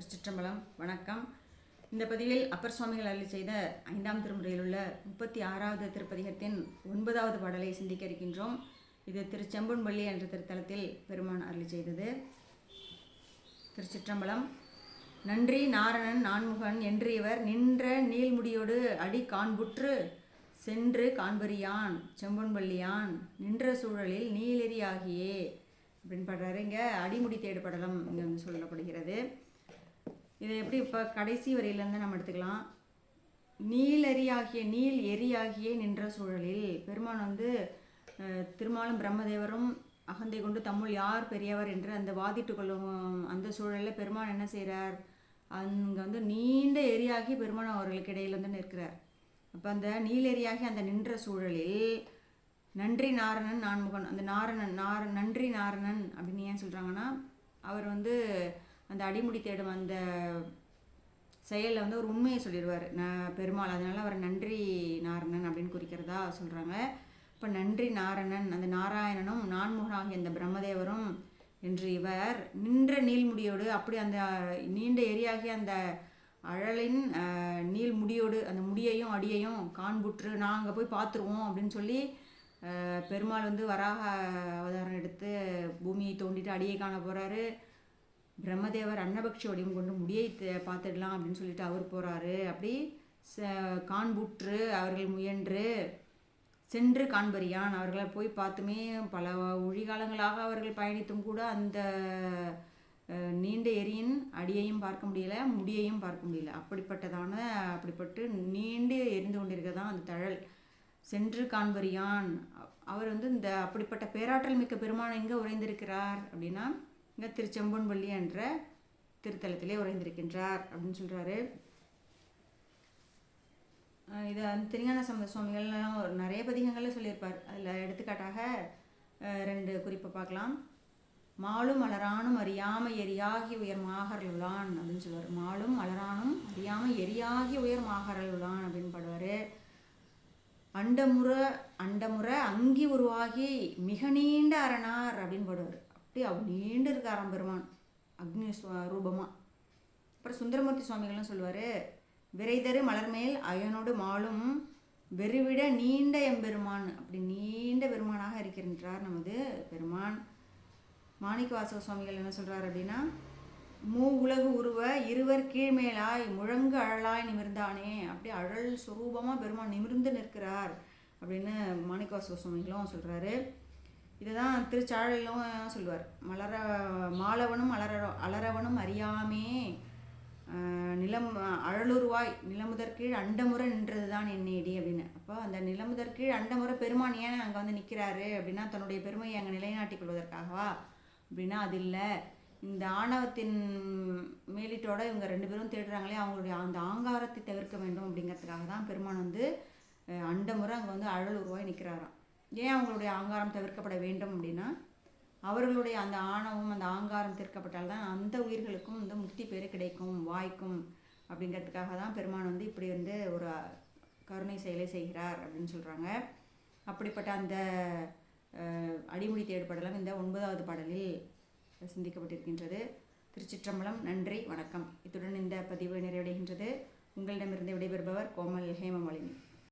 திருச்சிற்றம்பலம். வணக்கம். இந்த பதிவில் அப்பர் சுவாமிகள் அருளி செய்த ஐந்தாம் திருமுறையில் உள்ள முப்பத்தி ஆறாவது திருப்பதிகத்தின் ஒன்பதாவது பாடலை சிந்திக்க இருக்கின்றோம் இது திருச்செம்புன்பள்ளி என்ற திருத்தலத்தில் பெருமான் அருளி செய்தது. திருச்சிற்றம்பலம். நன்றி நாரணன் நான்முகன் என்று இவர் நின்ற நீள்முடியோடு அடி காண்புற்று சென்று காண்பறியான் செம்பொன்பள்ளியான் நின்ற சூழலில் நீலெறியாகியே அப்படின்னு பாடுறாரு. இங்கே அடிமுடி தேடு படலம் இங்கே வந்து சொல்லப்படுகிறது. இதை எப்படி இப்போ கடைசி வரையிலேருந்து நம்ம எடுத்துக்கலாம்? நீலெறியாகிய நீல் எரியாகியே நின்ற சூழலில் பெருமான் வந்து திருமாலும் பிரம்மதேவரும் அகந்தை கொண்டு தம்முள் யார் பெரியவர் என்று அந்த வாதிட்டு கொள்ளும் அந்த சூழலில் பெருமான் என்ன செய்கிறார் அங்கே வந்து நீண்ட எரியாகி பெருமான் அவர்களுக்கு இடையில வந்து நிற்கிறார். அப்போ அந்த நீலெறியாகி அந்த நின்ற சூழலில் நன்றி நாரணன் நான்முகன் அந்த நாரணன் நார நன்றி நாரணன் அப்படின்னு ஏன் சொல்கிறாங்கன்னா அவர் வந்து அந்த அடிமுடி தேடும் அந்த செயலில் வந்து ஒரு உண்மையை சொல்லிடுவார் நான் பெருமாள் அதனால் அவர் நன்றி நாரணன் அப்படின்னு குறிக்கிறதா சொல்கிறாங்க இப்போ நன்றி நாரணன் அந்த நாராயணனும் நான்முகனாகிய அந்த பிரம்மதேவரும் என்று இவர் நின்ற நீள்முடியோடு அப்படி அந்த நீண்ட எரியாகிய அந்த அழலின் நீள் முடியோடு அந்த முடியையும் அடியையும் காண்புற்று நான் அங்கே போய் பார்த்துருவோம் அப்படின்னு சொல்லி பெருமாள் வந்து வராக அவதாரம் எடுத்து பூமியை தோண்டிட்டு அடியை காண போகிறாரு பிரம்மதேவர் அன்னபக்ஷ வடிவம் கொண்டு முடியை பார்த்துடலாம் அப்படின்னு சொல்லிட்டு அவர் போகிறாரு அப்படி ச- காண்புற்று அவர்கள் முயன்று சென்று காண்பறியான். அவர்களை போய் பார்த்துமே பல ஒழிகாலங்களாக அவர்கள் பயணித்தும் கூட அந்த நீண்ட எரியின் அடியையும் பார்க்க முடியல முடியையும் பார்க்க முடியல. அப்படிப்பட்டதான அப்படிப்பட்டு நீண்டு எரிந்து கொண்டிருக்க தான் அந்த தழல். சென்று காண்பறியான். அவர் வந்து இந்த அப்படிப்பட்ட பேராற்றல் மிக்க பெருமான் எங்கே உறைந்திருக்கிறார் அப்படின்னா இங்கே திருச்செம்பொன்பள்ளி என்ற திருத்தலத்திலே உறைந்திருக்கின்றார் அப்படின்னு சொல்கிறாரு இதை அந்த திருஞான சம்பந்த சுவாமிகள்லாம் ஒரு நிறைய பதிகங்களில் சொல்லியிருப்பார். அதில் எடுத்துக்காட்டாக ரெண்டு குறிப்பை பார்க்கலாம். மாலும் மலரானும் அறியாமை எரியாகி உயர் மாகரலுளான் அப்படின்னு சொல்லுவார். மாலும் மலரானும் அறியாமை எரியாகி உயர் மாகரலுளான் அப்படின்னு பாடுவார். அண்டமுற அண்டமுற அங்கி உருவாகி மிக நீண்ட அரணார் அப்படின்னு பாடுவார். அப்படி அவர் நீண்டு இருக்காராம் பெருமான் அக்னி ரூபமாக அப்புறம் சுந்தரமூர்த்தி சுவாமிகள்லாம் சொல்லுவார் விரைதரு மலர்மேல் அயனோடு மாலும் வெறிவிட நீண்ட எம்பெருமான் அப்படி நீண்ட பெருமானாக இருக்கின்றார் நமது பெருமான். மாணிக்க வாசக சுவாமிகள் என்ன சொல்கிறார் அப்படின்னா மூ உலகு உருவ இருவர் கீழ்மேலாய் முழங்கு அழலாய் நிமிர்ந்தானே அப்படி அழல் சுரூபமாக பெருமான் நிமிர்ந்து நிற்கிறார் அப்படின்னு மாணிக்க வாசக சுவாமிகளும் சொல்கிறாரு இதுதான் திருச்சாழையிலும் சொல்லுவார். மலர மாலவனும் அலர அலரவனும் அறியாமே நிலம் அழலுருவாய் நிலமுதற் கீழ் அண்டமுறை நின்றது தான் என்னேடி அப்படின்னு. அப்போ அந்த நிலமுதற் கீழ் அண்டமுறை பெருமான் ஏன் அங்கே வந்து நிற்கிறாரு அப்படின்னா தன்னுடைய பெருமையை அங்கே நிலைநாட்டிக் கொள்வதற்காகவா? அப்படின்னா அது இல்லை. இந்த ஆணவத்தின் மேலிட்டோட இவங்க ரெண்டு பேரும் தேடுறாங்களே அவங்களுடைய அந்த ஆங்காரத்தை தவிர்க்க வேண்டும் அப்படிங்கிறதுக்காக தான் பெருமான் வந்து அண்டமுறை அங்கே வந்து அழல் உருவாய் நிற்கிறாராம் ஏன் அவங்களுடைய ஆங்காரம் தவிர்க்கப்பட வேண்டும் அப்படின்னா அவர்களுடைய அந்த ஆணவம் அந்த ஆங்காரம் தீர்க்கப்பட்டால் தான் அந்த உயிர்களுக்கும் இந்த முக்தி பேர் கிடைக்கும் வாய்க்கும் அப்படிங்கிறதுக்காக தான் பெருமான் வந்து இப்படி வந்து ஒரு கருணை செயலை செய்கிறார் அப்படின்னு சொல்கிறாங்க அப்படிப்பட்ட அந்த அடிமுடி தேடுபடலம் இந்த ஒன்பதாவது பாடலில் சிந்திக்கப்பட்டிருக்கின்றது. திருச்சிற்றம்பலம் நன்றி வணக்கம். இத்துடன் இந்த பதிவு நிறைவடைகின்றது. உங்களிடமிருந்து விடைபெறுபவர் கோமல் ஹேமமாலினி.